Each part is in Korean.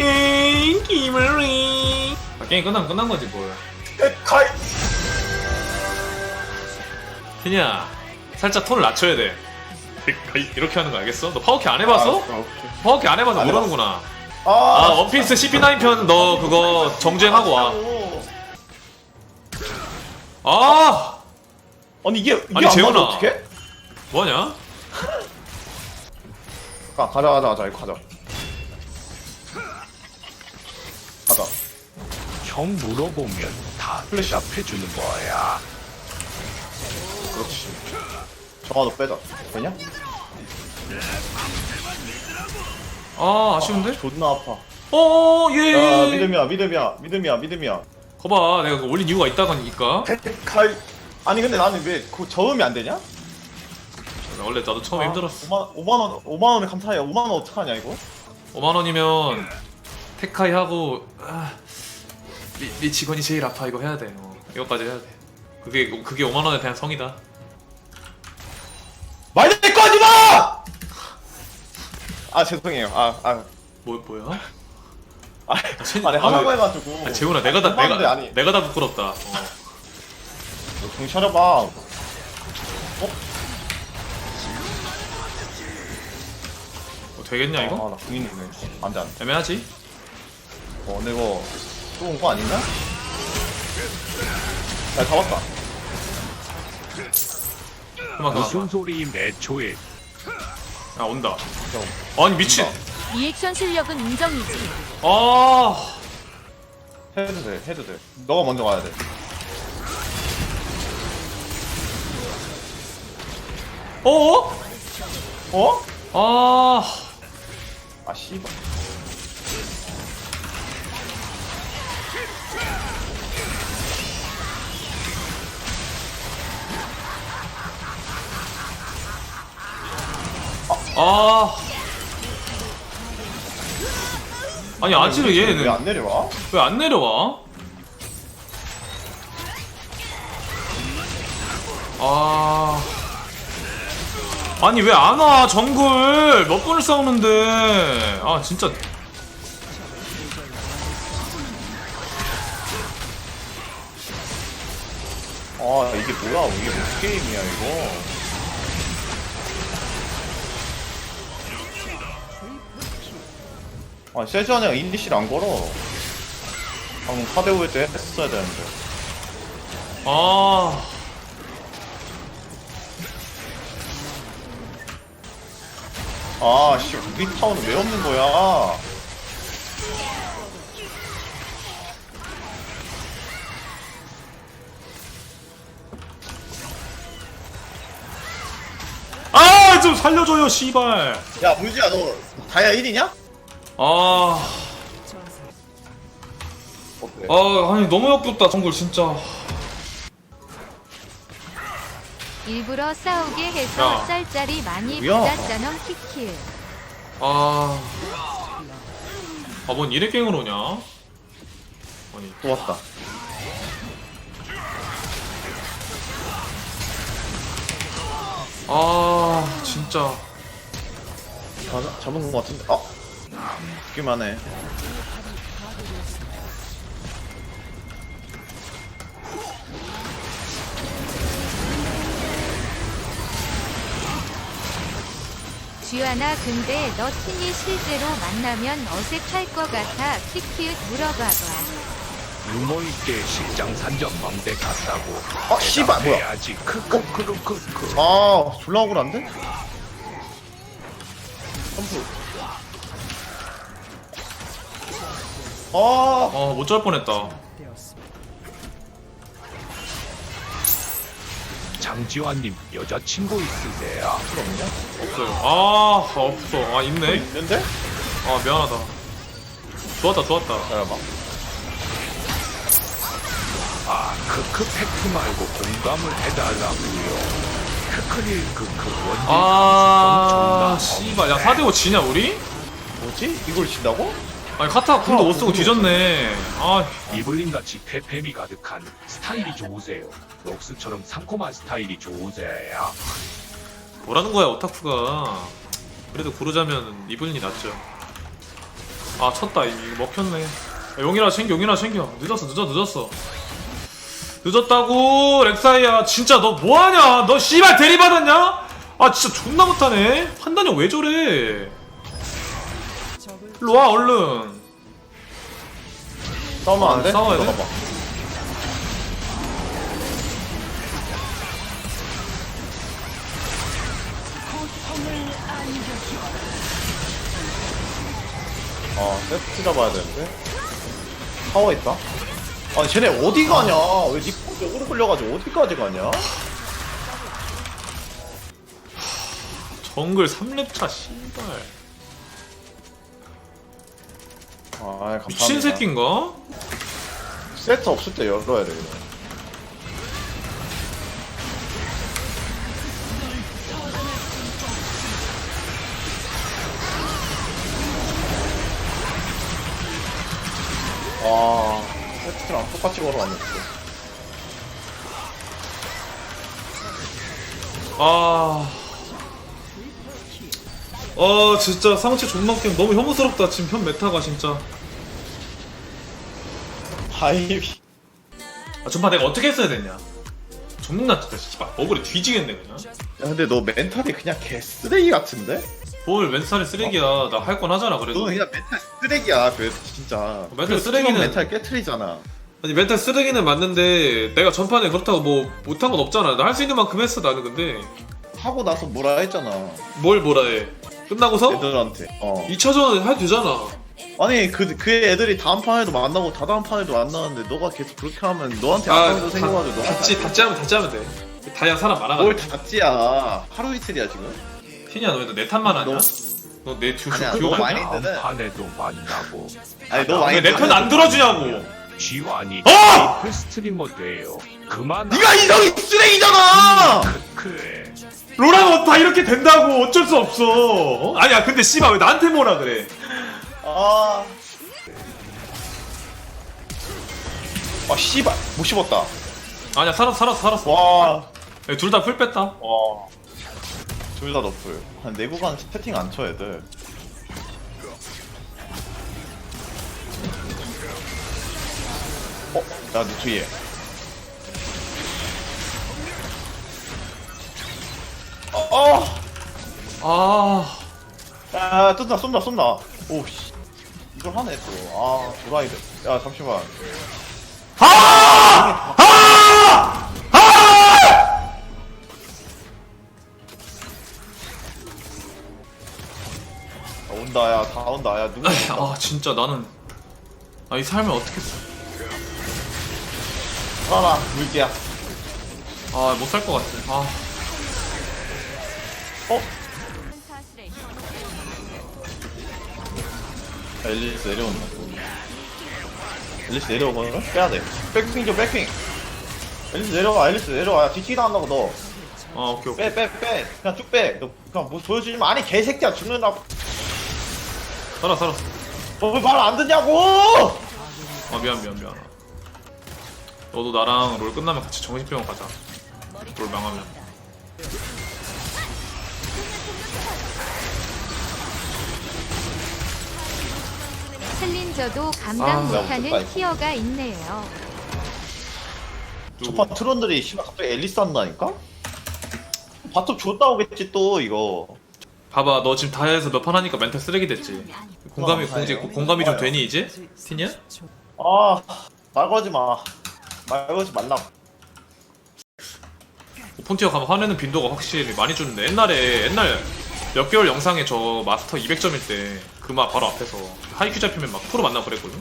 에이 기머리 아, 게임 끝나면 끝난 거지 뭘 가이 티냐 살짝 톤을 낮춰야 돼 이렇게 하는 거 알겠어? 너 파워키 안 해봤어? 아, 오케이. 파워키 안 해봐서 안 모르는구나 아, 아 원피스 CP9 편 너 그거 정주행하고 와 아! 아니 이게 이게 아니, 안 재훈아. 맞아 어떻게? 뭐하냐? 가 가자 가자 가자 이거 가자 형 물어보면 다 플래시. 대답해주는 거야. 그렇지 정화도 빼자 되냐? 아 아쉬운데? 존나 아파 어어 야 예 믿음이야 믿음이야 믿음이야 믿음이야 거봐 내가 그거 올린 이유가 있다니까 가이 아니 근데 나는 왜그 저음이 안 되냐? 원래 나도 처음에 힘들었어 5만 5만 원 5만 원에 감사해요 5만 원 어떡하냐 이거? 5만 원이면 테카이 하고 아, 미, 미 직원이 제일 아파. 이거 해야 돼. 어, 이거까지 해야 돼. 그게 그게 5만 원에 대한 성이다. 말될거 하지 마! 아 죄송해요. 아 아. 뭐, 뭐야? 아, 진- 아니 아, 하라고 왜- 해가지고. 아, 재훈아 내가 다 고마운데, 내가 아니. 내가 다 부끄럽다. 어. 너 정신 차려봐. 어? 어, 되겠냐 이거? 아나 궁 있네 안돼 안돼. 애매하지? 어 근데 이거 또 온 거 아닌가? 야 잡았다. 그만 무슨 그만 소리 내 초에. 아 온다. 저 아니 미친. 리액션 실력은 인정이지. 아. 해도 돼 해도 돼. 너가 먼저 가야 돼. 어어? 어? 아 아 씨발 아. 아니 아지르 얘는 왜 안 내려와? 왜 안 내려와? 아. 아니 왜 안 와? 정글 몇 번을 싸우는데. 아 진짜. 아 이게 뭐야 이게 무슨 게임이야 이거 아 세주한이가 인디실 안 걸어 방금 4대5일 때 했어야 되는데 아. 아씨 우리 타운은 왜 없는 거야 아, 좀 살려줘요, 씨발. 야 무지야 너 다이아 1이냐? 아, 어때? 아, 아니 너무 역겹다, 정글 진짜. 일부러 싸우게 해서 야. 짤짤이 많이 뭐야? 받았잖아 키킬. 아, 아, 뭔 이래 깽으로 오냐? 아니, 또 왔다 아, 진짜. 잡, 잡은 거 같은데 아 죽기만 해 쥐하나 근데 너 팀이 실제로 만나면 어색할 것 같아 키킬 물어봐봐. 유머 있게 식장 산전 망대 갔다고. 아, 씨발, 뭐야. 해야지. 크크크크크크. 아 졸라 억울한데? 점프 아 아, 못잘 뻔했다. 장지환님 여자친구 있으세요? 그럼요? 없어요. 아, 없어. 아, 있네. 있는데? 아, 미안하다. 좋았다, 좋았다. 기다려봐 아 크크 팩트 말고 공감을 해달라고요. 크크릴 크크 원딜 아, 씨발. 야, 4대5 지냐, 우리? 뭐지? 이걸 진다고? 아니, 카타 궁도 못 쓰고 뒤졌네. 아, 이블린 같이 페페미 가득한 스타일이 좋으세요. 록스처럼 상콤한 스타일이 좋으세요. 뭐라는 거야, 오타쿠가. 그래도 고르자면 이블린이 낫죠. 아 쳤다 이거 먹혔네 야, 용이나 챙겨 용이나 챙겨 늦었어 늦어 늦었어 늦었다고 렉사이야 진짜 너 뭐하냐 너 씨발 대리 받았냐 아 진짜 존나 못하네 판단력 왜 저래 일로 와 얼른 싸우면 안 돼? 싸워야 돼? 들어가봐. 아, 세트 잡아야 되는데. 타워 있다. 아니, 쟤네 어디 가냐? 왜 니코 쪽으로 끌려가지고 어디까지 가냐? 정글 3렙차 씨발 아, 감사합니다. 미친 새끼인가? 세트 없을 때 열어야 돼, 그냥. 아, 세트랑 똑같이 걸어왔는데. 아. 아 진짜 상체 존나 게임 너무 혐오스럽다 지금 현 메타가 진짜 하이비. 아 전파 내가 어떻게 했어야 됐냐 존나 진짜 씨발 억울해 뒤지겠네 그냥 야, 근데 너 멘탈이 그냥 개 쓰레기 같은데? 뭘 멘탈이 쓰레기야 나 할 건 하잖아 그래도 너는 그냥 멘탈 쓰레기야, 그 진짜. 멘탈 그 쓰레기는- 멘탈 깨트리잖아. 아니 멘탈 쓰레기는 맞는데 내가 전판에 그렇다고 뭐 못한 건 없잖아 나 할 수 있는 만큼 했어 나는 근데 하고 나서 뭐라 했잖아. 뭘 뭐라 해 끝나고서 애들한테. 어. 2차전 해도 되잖아 아니 그, 그 애들이 다음 판에도 만나고 다다음 판에도 만나는데 너가 계속 그렇게 하면 너한테 아, 악감도 생겨가지고 너 닫지 닫지 하면 닫지 하면 돼. 다이아 사람 뭘 많아가지고. 닫지야? 하루 이틀이야 지금? 티냐 너왜내 탓만 하냐? 너- 너내 듀 아니야, 너 아니야? 많이- 다음 판에도 만나고. 아니 너 많이 왜내 편 안 들어주냐고! 지환이 어! 메이플 스트리머 돼요. 그만 네가 이성이 쓰레기잖아! 크크해. 로라는 다 이렇게 된다고 어쩔 수 없어. 어? 아니야 근데 씨발 왜 나한테 뭐라 그래 아 아, 씨발, 못 씹었다. 아니야 살았어 살았어 살았어 와, 둘 다 풀 뺐다 와. 둘 다 너플. 한 내구간 채팅 안 쳐, 애들. 어? 야, 너 뒤에. 어, 어! 아 야, 쏜다, 쏜다, 쏜다. 오, 씨. 이걸 하네, 또. 아, 도라이들. 야, 잠시만. 아, 온다, 야, 다 온다. 야, 누구 온다. 아 진짜 나는 아이 삶을 어떻게 살아라, 물개야. 아못 살 것 같아 아 어? 야, 앨리스 내려온다. 앨리스 내려오거든? 빼야돼. 백핑 좀 백핑. 앨리스 내려와, 앨리스 내려와. 야, 뒤치기도 한다고, 너. 아, 오케이 오케이 빼, 빼, 빼. 그냥 쭉 빼. 너 그냥 뭐 보여주지 마. 아니, 개새끼야. 죽는다고. 살아 살았어 너왜말안 듣냐고! 아 미안 미안 미안 너도 나랑 롤 끝나면 같이 정신병원 가자 롤 망하면 챌린저도 감당 아, 못하는 나부터 티어가 있네요. 첫판 트론들이 씨발 갑자기 앨리스 한다니까? 바텀 줬다 오겠지 또 이거 봐봐 너 지금 다이아에서 몇 판 하니까 멘탈 쓰레기 됐지 공감이 아, 공지 다행이에요. 공감이 좀. 되니 이제 티냐? 아말 걸지 마말 걸지 말라고 오픈티어 가면 화내는 빈도가 확실히 많이 줄는데 옛날에 옛날 몇 개월 영상에 저 마스터 200점일 때 그 막 바로 앞에서 하이큐 잡히면 막 프로 만나 그랬거든?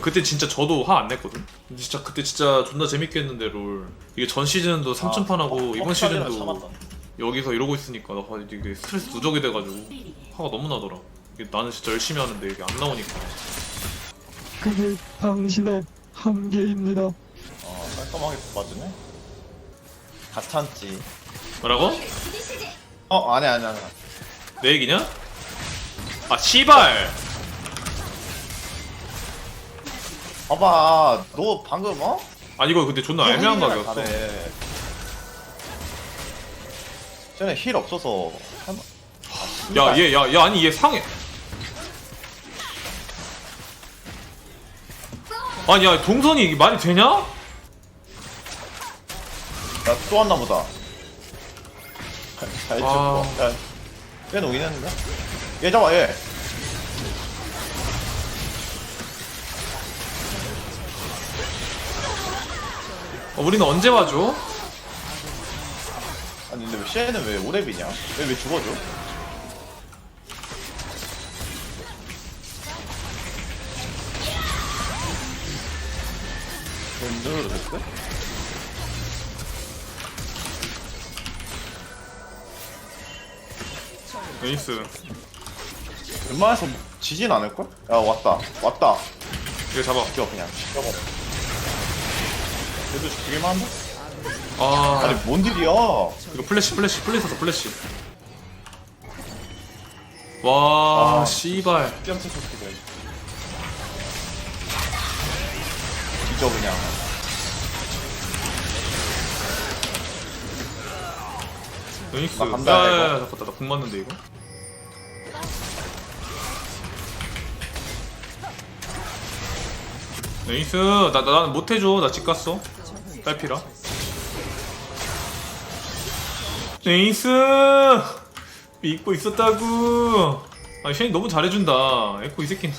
그때 진짜 저도 화 안 냈거든? 근데 진짜 그때 진짜 존나 재밌게 했는데 롤. 이게 전 시즌도 3천판 하고 어, 이번 어, 시즌도. 여기서 이러고 있으니까 나 이게 스트레스 누적이 돼가지고 화가 너무 나더라. 이게 나는 진짜 열심히 하는데 이게 안 나오니까. 그게 당신의 한계입니다. 어 깔끔하게 뽑아주네? 다 참지. 뭐라고? 어 아니야 아니야 아니야 내 얘기냐? 아 씨발 봐봐 너 방금 어? 아니 이거 근데 존나 애매한 잘해. 쟤네 힐 없어서 할- 야얘 야 야 아니 얘 상해 아니 야 동선이 이게 말이 되냐? 나또 왔나 보다. 잘 아. 쳤고. 야, 얘 오긴 했는데? 얘 잡아, 얘. 어, 우리는 언제 와줘? 아니, 근데 왜 쟤는 왜 오랩이냐? 왜, 왜 죽어줘? 왼쪽으로 됐어? 에이스 웬만해서 지진 않을걸? 야, 왔다. 왔다. 이거 잡아 죽여, 그냥. 죽여버려. 그래도 죽일만 한데? 아 아니, 뭔 일이야? 이거 플래시 플래시 플래시 샀어 플래시 와 아. 씨발 뺨치 소스가 뒤져 그냥 나 이거. 야야야 잠깐 나궁 맞는데 이거? 에이스 나, 나 나는 못해줘. 나 집 갔어. 딸피라. 에이스! 믿고 있었다고. 아 쉐인 너무 잘해준다. 에코 이 새끼는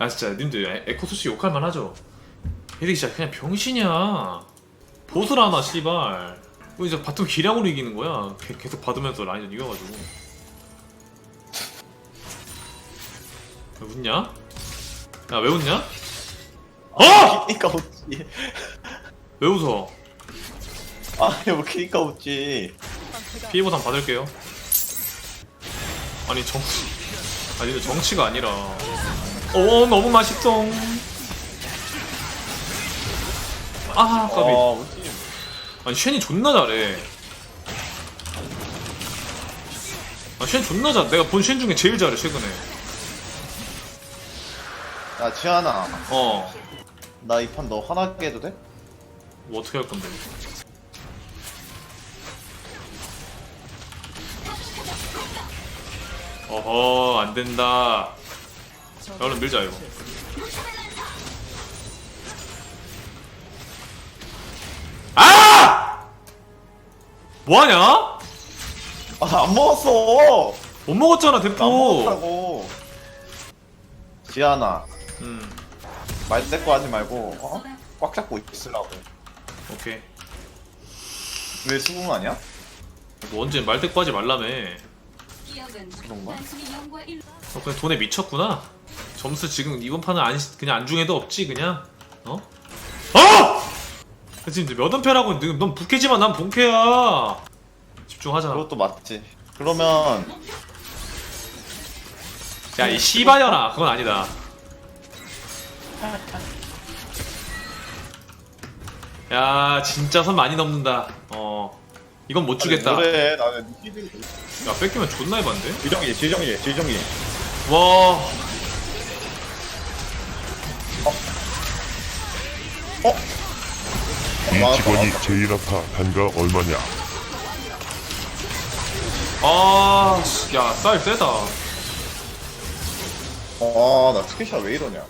아 진짜 님들 에- 에코 소씨 욕할만 하죠? 얘들이 진짜 그냥 병신이야. 보스를 하나 씨발. 뭐 이제 바텀 기량으로 이기는 거야 개- 계속 받으면서 라인전 이겨가지고 왜 웃냐? 야왜 웃냐? 어! 키니까 웃지 왜 웃어? 아니 뭐 키니까 웃지 피해 보상 받을게요. 아니 정 아니 근데 정치가 아니라 어 너무 맛있어. 아 까비. 아 웃지 아니 쉔이 존나 잘해. 아쉔 존나 잘. 내가 본 쉔 중에 제일 잘해 최근에. 야 지한아 어. 나이 판 너 화나게 해도 돼? 뭐 어떻게 할 건데? 어허 안 된다. 야, 얼른 밀자 이거. 뭐하냐? 아안 먹었어 못 먹었잖아 안 대포. 먹었다고 지한아 음말 대꾸 하지 말고 어? 꽉 잡고 있으라고 오케이. 왜 수긍하냐? 뭐 언제 말대꾸 하지 말라며. 그런가? 어, 그냥 돈에 미쳤구나. 점수 지금 이번 판은 안 그냥 안중에도 없지 그냥. 어? 어! 그치 이제 몇 원패라고 넌- 넌 부캐지만 난 본캐야. 집중하자. 그것도 맞지 그러면 야이 씨바년아 그건 아니다. 야 진짜 선 많이 넘는다. 어 이건 못 주겠다. 그래 나는 야 뺏기면 존나 해반데? 지정이 지정이 지정이 와 이 직원이 제이라타 단가 얼마냐? 아, 씨, 야, 쌀 세다. 아 나 스키샷 왜 이러냐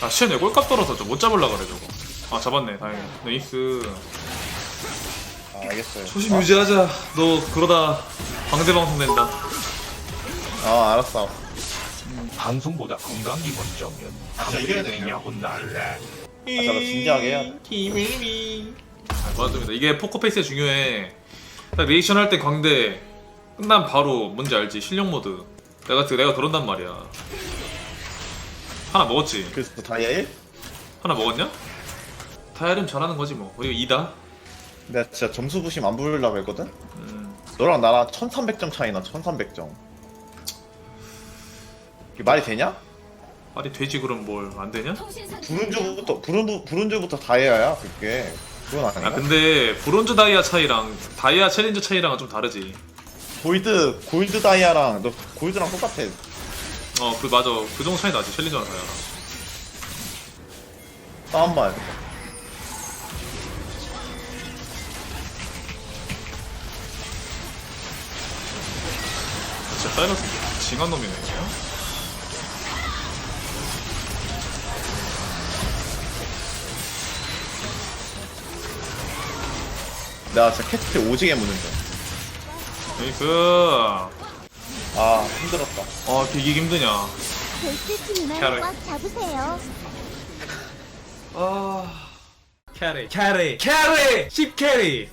아, 쟤내 꼴값 떨어서 좀못 잡을라 그래, 저거. 아, 잡았네, 다행이다. 네이스. 아, 알겠어요 초심 유지하자. 너 그러다 방대방송 된다. 아 알았어 방송 보다 건강이 먼저면 아무리 되냐고 날래. 아, 잠깐 진지하게 해야 돼 아, 맞습니다. 이게 포커페이스에 중요해. 딱 리액션 할 때 광대 끝난 바로 뭔지 알지? 실력 모드. 내가 그- 내가 그런단 말이야. 하나 먹었지? 그래서 다이아 1? 하나 먹었냐? 다이아름 잘하는 거지 뭐. 우리가 2다. 내가 진짜 점수 부심 안 부르려고 했거든? 음. 너랑 나랑 1300점 차이나 1300점 이게 말이 되냐? 말이 되지 그럼 뭘 안 되냐? 브론즈부터 브론, 브론즈부터 다이아야 그게 그건 아닌가? 아 근데 브론즈 다이아 차이랑 다이아 챌린저 차이랑은 좀 다르지. 골드 골드 다이아랑 너 골드랑 똑같아 어 그 맞아 그 정도 차이 나지 챌린저랑 다이아랑. 싸움 봐야 돼 진짜 사이러스 징한 놈이네. 그냥. 내가 진짜 캐스트 오지게 무는 중. 나이스 아 힘들었다. 아 이기기 힘드냐. 꽉 잡으세요. 아 캐리 캐리 캐리 10 캐리